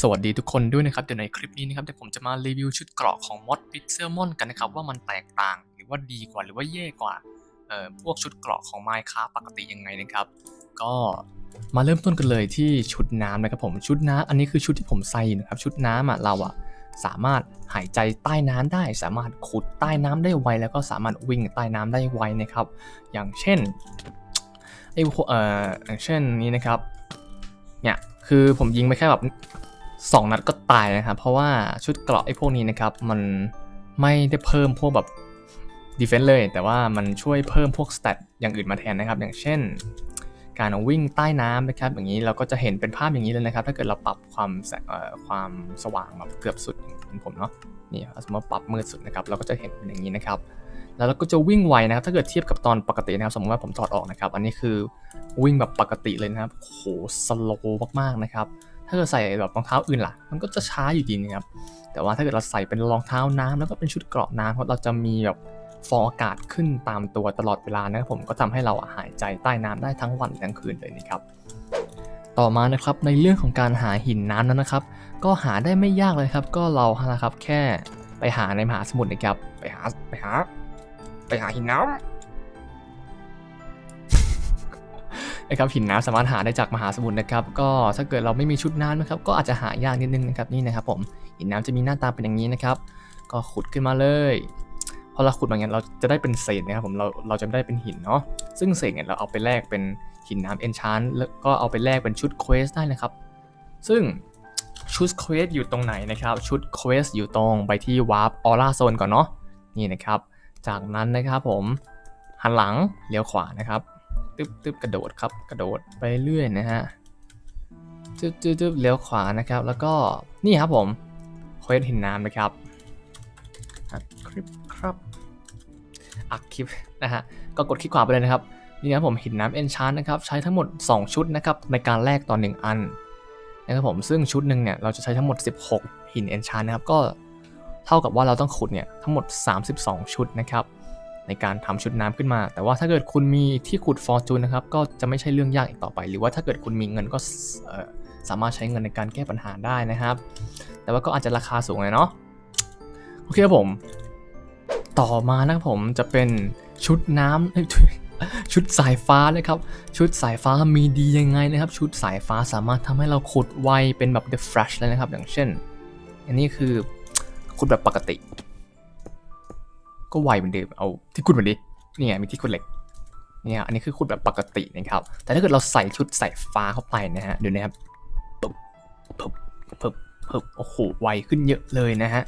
สวัสดีทุกคนด้วยนะครับ เดี๋ยวในคลิปนี้นะครับเดี๋ยวผมจะมารีวิวชุดเกราะของมอดพิกเซลมอนกันนะครับ ว่ามันแตกต่างหรือว่าดีกว่าหรือว่าแย่กว่าเอ่อพวกชุดเกราะของ Minecraft ปกติยังไงนะครับ ก็มาเริ่มต้นกันเลยที่ชุดน้ำนะครับผมชุดน้ำอันนี้คือชุดที่ผมใส่นะครับ ชุดน้ำอะเราอะสามารถหายใจใต้น้ำได้ สามารถขุดใต้น้ำได้ไว แล้วก็สามารถวิ่งใต้น้ำได้ไวนะครับ อย่างเช่นไอ้เอ่ออย่างเช่นนี้นะครับเนี่ยคือผมยิงไปแค่แบบ สองนัดก็ตายนะครับ เพราะว่าชุดเกราะไอ้พวกนี้นะครับ มันไม่ได้เพิ่มพวกแบบดีเฟน s ์เลย แต่ว่ามันช่วยเพิ่มพวกสเตตอย่างอื่นมาแทนนะครับ อย่างเช่น การวิ่งใต้น้ำนะครับ อย่างนี้เราก็จะเห็นเป็นภาพอย่างนี้เลยนะครับ ถ้าเกิดเราปรับความแสงความสว่างแบบเกือบสุดเหมือนผมเนาะนี่สมมติปรับมืดสุดนะครับ เราก็จะเห็นเป็นอย่างนี้นะครับ แล้วเราก็จะวิ่งไวนะครับ ถ้าเกิดเทียบกับตอนปกตินะครับ สมมติว่าผมถอดออกนะครับ อันนี้คือวิ่งแบบปกติเลยนะครับโหสโลว์มากๆนะครับ ถ้าเกิดใส่แบบรองเท้าอื่นล่ะ มันก็จะช้าอยู่ดีนะครับ แต่ว่าถ้าเกิดเราใส่เป็นรองเท้าน้ำแล้วก็เป็นชุดเกราะน้ำเพราะเราจะมีแบบฟองอากาศขึ้นตามตัวตลอดเวลานะครับผมก็ทำให้เราหายใจใต้น้ำได้ทั้งวันทั้งคืนเลยนะครับ ต่อมานะครับในเรื่องของการหาหินน้ำนั้นนะครับ ก็หาได้ไม่ยากเลยครับ ก็เรานะครับแค่ไปหาในมหาสมุทรนะครับ ไปหาไปหา ไปหาหินน้ำ นะครับหินน้ำสามารถหาได้จากมหาสมุทรนะครับ ก็ถ้าเกิดเราไม่มีชุดน้ำนะครับ ก็อาจจะหายากนิดนึงนะครับนี่นะครับผมหินน้ำจะมีหน้าตาเป็นอย่างนี้นะครับ ก็ขุดขึ้นมาเลยพอเราขุดมาอย่างนี้เราจะได้เป็นเศษนะครับผมเราเราจะได้เป็นหินเนาะซึ่งเศษเนี่ยเราเอาไปแลกเป็นหินน้ำเอนชานแล้วก็เอาไปแลกเป็นชุดเควสได้นะครับ ซึ่งชุดเควสอยู่ตรงไหนนะครับ ชุดเควสอยู่ตรงไปที่วาร์ปออร่าโซนก่อนเนาะนี่นะครับ จากนั้นนะครับผมหันหลังเลี้ยวขวานะครับ ตึ๊บตึ๊บกระโดดครับ กระโดดไปเรื่อยนะฮะตึ๊บตึ๊บตึ๊บเลี้ยวขวานะครับ แล้วก็นี่ครับผมเควสหินน้ำนะครับอัดคลิปครับอัดคลิปนะฮะก็กดคลิกขวาไปเลยนะครับนี่นะครับผมหินน้ำเอนชานนะครับใช้ทั้งหมด 2 ชุดนะครับในการแลกตอน1อันนะครับผมซึ่งชุดหนึ่งเนี่ยเราจะใช้ทั้งหมด 16 หินเอนชานนะครับก็เท่ากับว่าเราต้องขุดเนี่ยทั้งหมด 32 ชุดนะครับ ในการทำชุดน้ำขึ้นมา แต่ว่าถ้าเกิดคุณมีที่ขุดฟอร์จูนนะครับก็จะไม่ใช่เรื่องยากอีกต่อไป หรือว่าถ้าเกิดคุณมีเงินก็สามารถใช้เงินในการแก้ปัญหาได้นะครับ แต่ว่าก็อาจจะราคาสูงเลยเนาะโอเคครับผม ต่อมานะครับผมจะเป็นชุดน้ำชุดสายฟ้านะครับ ชุดสายฟ้ามีดียังไงนะครับ ชุดสายฟ้าสามารถทำให้เราขุดไวเป็นแบบ The Flash เลยนะครับ อย่างเช่น อันนี้คือขุดแบบปกติ ก็ไวเหมือนเดิมเอาที่ขุดเหมือนดินี่ไงมีที่ขุดเหล็กเนี่ยอันนี้คือขุดแบบปกตินะครับ แต่ถ้าเกิดเราใส่ชุดใสายฟ้าเข้าไปนะฮะเดี๋ยวนะครับปึ๊บปึ๊บปึ๊บปึ๊บโอ้โหไวขึ้นเยอะเลยนะฮะ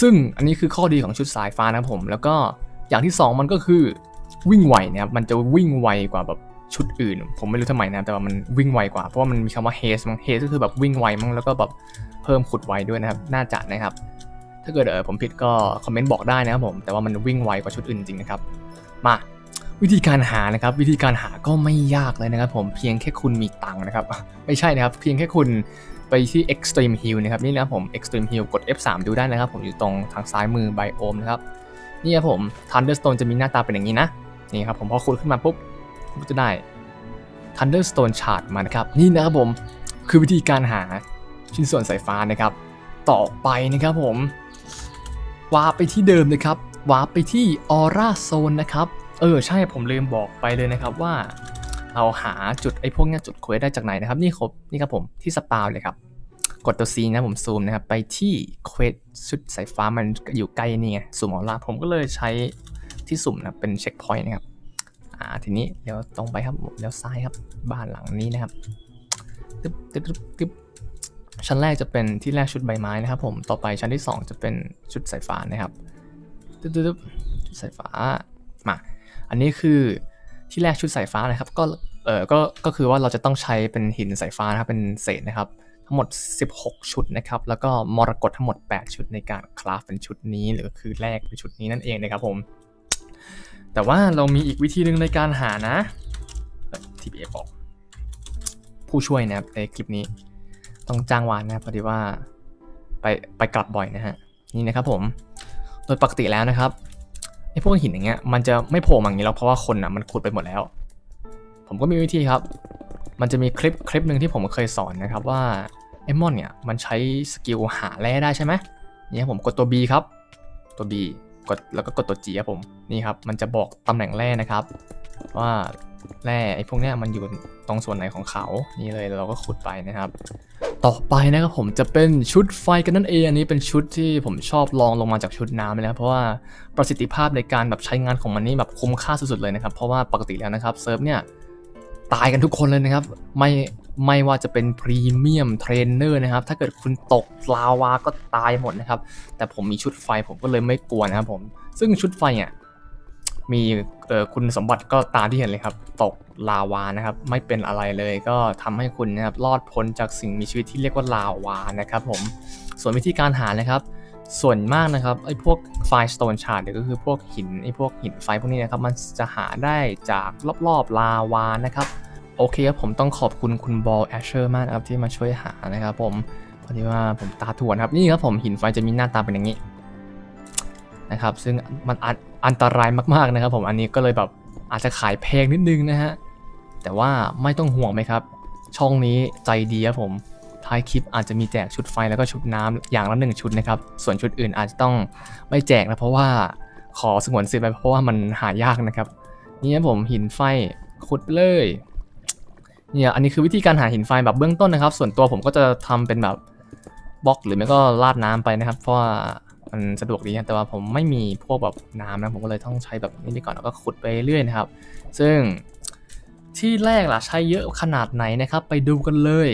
ซึ่งอันนี้คือข้อดีของชุดสายฟ้านะผม แล้วก็อย่างที่สองมันก็คือวิ่งไวนะครับมันจะวิ่งไวกว่าแบบชุดอื่น ผมไม่รู้ทำไมนะแต่ว่ามันวิ่งไวกว่าเพราะว่ามันมีคำว่า haste มั้ง haste ก็คือแบบวิ่งไวมั้งแล้วก็แบบเพิ่มขุดไวด้วยนะครับน่าจะนะครับ ถ้าเกิดเออผมผิดก็คอมเมนต์บอกได้นะครับผม แต่ว่ามันวิ่งไวกว่าชุดอื่นจริงนะครับ มาวิธีการหานะครับ วิธีการหาก็ไม่ยากเลยนะครับผมเพียงแค่คุณมีตังค์นะครับ ไม่ใช่นะครับ เพียงแค่คุณไปที่ Extreme Hill นะครับ นี่นะครับผม Extreme Hill กด F3 ดูได้นะครับ ผมอยู่ตรงทางซ้ายมือไบโอมนะครับ นี่ครับผม Thunderstone จะมีหน้าตาเป็นอย่างนี้นะ นี่ครับผมพอคุณขึ้นมาปุ๊บคุณจะได้ Thunderstone Chart มานะครับ นี่นะครับผมคือวิธีการหาชิ้นส่วนสายฟ้านะครับ ต่อไปนะครับผม วาร์ปไปที่เดิมเลยครับวาร์ปไปที่ออร่าโซนนะครับเออใช่ผมลืมบอกไปเลยนะครับว่า เราหาจุดไอ้พวกนี้จุดเควสได้จากไหนนะครับนี่ครับนี่ครับผมที่สปาวเลยครับกดตัว C นะผมซูมนะครับไปที่เควสชุดสายฟ้ามันอยู่ใกล้นี่ไงสุ่มออร่าผมก็เลยใช้ที่สุ่มนะเป็นเช็คพอยต์นะครับอ่าทีนี้เดี๋ยวตรงไปครับเลี้ยวซ้ายครับบ้านหลังนี้นะครับตึ๊บตึ๊บตึ๊บตึ๊บ ชั้นแรกจะเป็นที่แรกชุดใบไม้นะครับผมต่อไปชั้นที่ 2 จะเป็นชุดสายฟ้านะครับตึ๊บตึ๊บตึ๊บชุดสายฟ้ามาอันนี้คือที่แรกชุดสายฟ้านะครับก็เออก็ก็คือว่าเราจะต้องใช้เป็นหินสายฟ้านะครับเป็นเศษนะครับ ทั้งหมด 16 ชุดนะครับ แล้วก็มรกตทั้งหมด 8 ชุดในการคราฟเป็นชุดนี้ หรือคือแรกเป็นชุดนี้นั่นเองนะครับผม แต่ว่าเรามีอีกวิธีหนึ่งในการหานะทีพีเอบอกผู้ช่วยนะครับในคลิปนี้ ต้องจ้างวานนะพอดีว่าไปไปกลับบ่อยนะฮะนี่นะครับผมโดยปกติแล้วนะครับไอ้พวกหินอย่างเงี้ยมันจะไม่โผล่มาอย่างนี้หรอกเพราะว่าคนอะมันขุดไปหมดแล้ว ผมก็มีวิธีครับ มันจะมีคลิปคลิปหนึ่งที่ผมเคยสอนนะครับว่าไอมอนเนี่ยมันใช้สกิลหาแร่ได้ใช่ไหมนี่ครับผมกดตัว B ครับตัว B กดแล้วก็กดตัว G ครับผมนี่ครับมันจะบอกตำแหน่งแร่นะครับ ว่าแร่ไอ้พวกเนี้ยมันอยู่ตรงส่วนไหนของเขานี่เลยเราก็ขุดไปนะครับต่อไปนะครับผมจะเป็นชุดไฟกันนั่นเองอันนี้เป็นชุดที่ผมชอบลองลงมาจากชุดน้ำเลยนะครับเพราะว่าประสิทธิภาพในการแบบใช้งานของมันนี่แบบคุ้มค่าสุดๆเลยนะครับ เพราะว่าปกติแล้วนะครับเซิร์ฟเนี่ยตายกันทุกคนเลยนะครับ ไม่ ไม่ว่าจะเป็นพรีเมียมเทรนเนอร์นะครับ ถ้าเกิดคุณตกลาวาก็ตายหมดนะครับ แต่ผมมีชุดไฟผมก็เลยไม่กลัวนะครับผม ซึ่งชุดไฟเนี่ยมีคุณสมบัติก็ตามที่เห็นเลยครับ ตกลาวานะครับ ไม่เป็นอะไรเลยก็ทำให้คุณนะครับรอดพ้นจากสิ่งมีชีวิตที่เรียกว่าลาวานะครับผม ส่วนวิธีการหานะครับ ส่วนมากนะครับไอ้พวกไฟสโตนชาร์ดก็คือพวกหินไอ้พวกหินไฟพวกนี้นะครับ มันจะหาได้จากรอบๆลาวานะครับ โอเคครับผมต้องขอบคุณคุณบอลแอชเชอร์มากนะครับที่มาช่วยหานะครับผมพอดีว่าผมตาถ่วนครับนี่ครับผมหินไฟจะมีหน้าตาเป็นอย่างนี้นะครับซึ่งมันอันอันตรายมากๆนะครับ ผมอันนี้ก็เลยแบบอาจจะขายแพงนิดนึงนะฮะแต่ว่าไม่ต้องห่วงไหมครับ ช่องนี้ใจดีครับผมท้ายคลิปอาจจะมีแจกชุดไฟแล้วก็ชุดน้ำอย่างละหนึ่งชุดนะครับ ส่วนชุดอื่นอาจจะต้องไม่แจกนะเพราะว่าขอสงวนสิทธิ์ไปเพราะว่ามันหายากนะครับ นี่ครับผมหินไฟขุดเลย เนี่ยอันนี้คือวิธีการหาหินไฟแบบเบื้องต้นนะครับ ส่วนตัวผมก็จะทำเป็นแบบบล็อกหรือไม่ก็ราดน้ำไปนะครับ เพราะว่ามันสะดวกดีนะแต่ว่าผมไม่มีพวกแบบน้ำนะผมก็เลยต้องใช้แบบนี้ไปก่อนแล้วก็ขุดไปเรื่อยนะครับ ซึ่งที่แรกล่ะใช้เยอะขนาดไหนนะครับ ไปดูกันเลย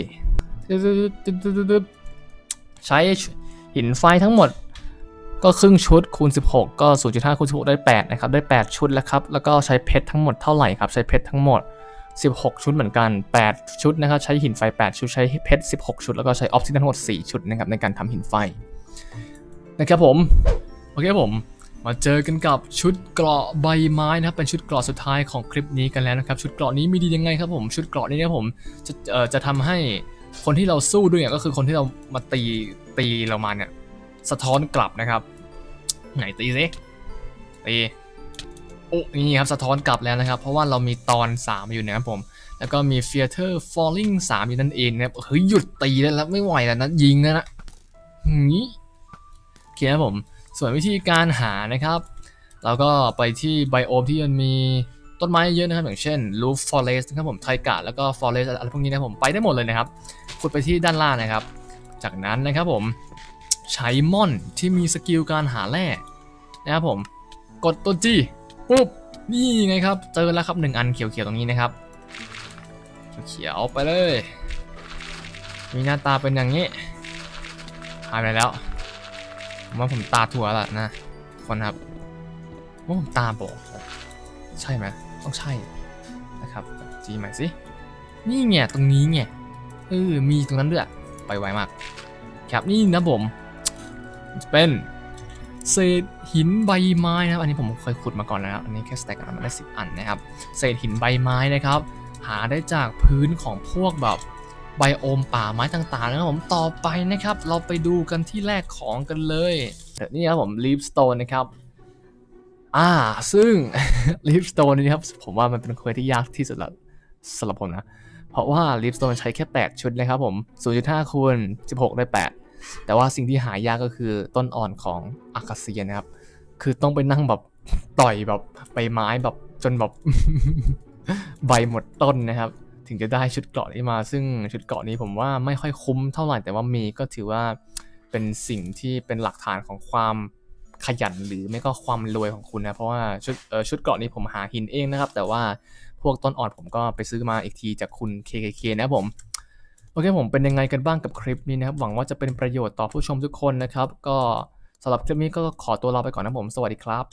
ใช้หินไฟทั้งหมด ก็ครึ่งชุดคูณ 16 ก็ 0.5คูณ16 ได้ 8 นะครับ ได้ 8 ชุดแล้วครับ แล้วก็ใช้เพชรทั้งหมดเท่าไหร่ครับ ใช้เพชรทั้งหมด 16 ชุดเหมือนกัน 8 ชุดนะครับใช้หินไฟ 8 ชุดใช้เพชร 16 ชุด แล้วก็ใช้ออฟซิเดนทั้งหมด 4 ชุดนะครับในการทำหินไฟนะครับผม โอเคผมมาเจอกันกับชุดเกราะใบไม้นะครับเป็นชุดเกราะสุดท้ายของคลิปนี้กันแล้วนะครับชุดเกราะนี้มีดียังไงครับผมชุดเกราะนี้นะครับผมจะเอ่อจะทำให้คนที่เราสู้ด้วยเนี่ยก็คือคนที่เรามาตีตีเรามาเนี่ยสะท้อนกลับนะครับ ไหนตีสิตี โอ้นี่ครับสะท้อนกลับแล้วนะครับ เพราะว่าเรามีตอน 3 อยู่นะครับผม แล้วก็มี Theater Falling 3 อยู่นั่นเองนะครับเฮ้ยหยุดตีได้แล้วไม่ไหวแล้วนะยิงแล้วนะหืมโอเคครับผม ส่วนวิธีการหานะครับ เราก็ไปที่ไบโอมที่มันมีต้นไม้เยอะนะครับ อย่างเช่น Roof Forest นะครับผมไทกะแล้วก็ Forest อะไรพวกนี้นะผมไปได้หมดเลยนะครับขุดไปที่ด้านล่างนะครับ จากนั้นนะครับผมใช้ม่อนที่มีสกิลการหาแร่นะครับผมกดตัว G ปุ๊บนี่ไงครับเจอแล้วครับหนึ่งอันเขียวๆตรงนี้นะครับเขียวไปเลย มีหน้าตาเป็นอย่างนี้หายไปแล้วผมว่าผมตาถั่วล้วนะคนครับว่าผมตาบอดใช่ไหมต้องใช่นะครับจีใหม่สินี่ไงตรงนี้ไงเออมีตรงนั้นด้วยไปไวมาก ครับนี่นะผมจะเป็น เศษหินใบไม้นะครับ อันนี้ผมเคยขุดมาก่อนแล้วอันนี้แค่สแต็กกันมาได้สิบอันนะครับ เศษหินใบไม้นะครับ หาได้จากพื้นของพวกแบบไบโอมป่าไม้ต่างๆนะครับผมต่อไปนะครับ เราไปดูกันที่แรกของกันเลยเดี๋ยวนี่ครับผมลีฟสโตนนะครับอ่าซึ่งลีฟสโตนนี่ครับผมว่ามันเป็นเควสที่ยากที่สุดล้วสำหรับผมนะ เพราะว่าลีฟสโตนใช้แค่ 8 ชุดนะครับผม 0.5คูณ16 ได้ 8 แต่ว่าสิ่งที่หายากก็คือต้นอ่อนของอากาเซียนะครับ คือต้องไปนั่งแบบต่อยแบบใบไม้แบบจนแบบใบหมดต้นนะครับ ถึงจะได้ชุดเกราะนี้มา ซึ่งชุดเกราะนี้ผมว่าไม่ค่อยคุ้มเท่าไหร่แต่ว่ามีก็ถือว่าเป็นสิ่งที่เป็นหลักฐานของความขยันหรือไม่ก็ความรวยของคุณนะ เพราะว่าชุดเออชุดเกราะนี้ผมหาหินเองนะครับ แต่ว่าพวกต้นอ่อนผมก็ไปซื้อมาอีกทีจากคุณ KKK นะผม โอเคผมเป็นยังไงกันบ้างกับคลิปนี้นะครับ หวังว่าจะเป็นประโยชน์ต่อผู้ชมทุกคนนะครับ ก็สำหรับคลิปนี้ก็ขอตัวลาไปก่อนนะผม สวัสดีครับ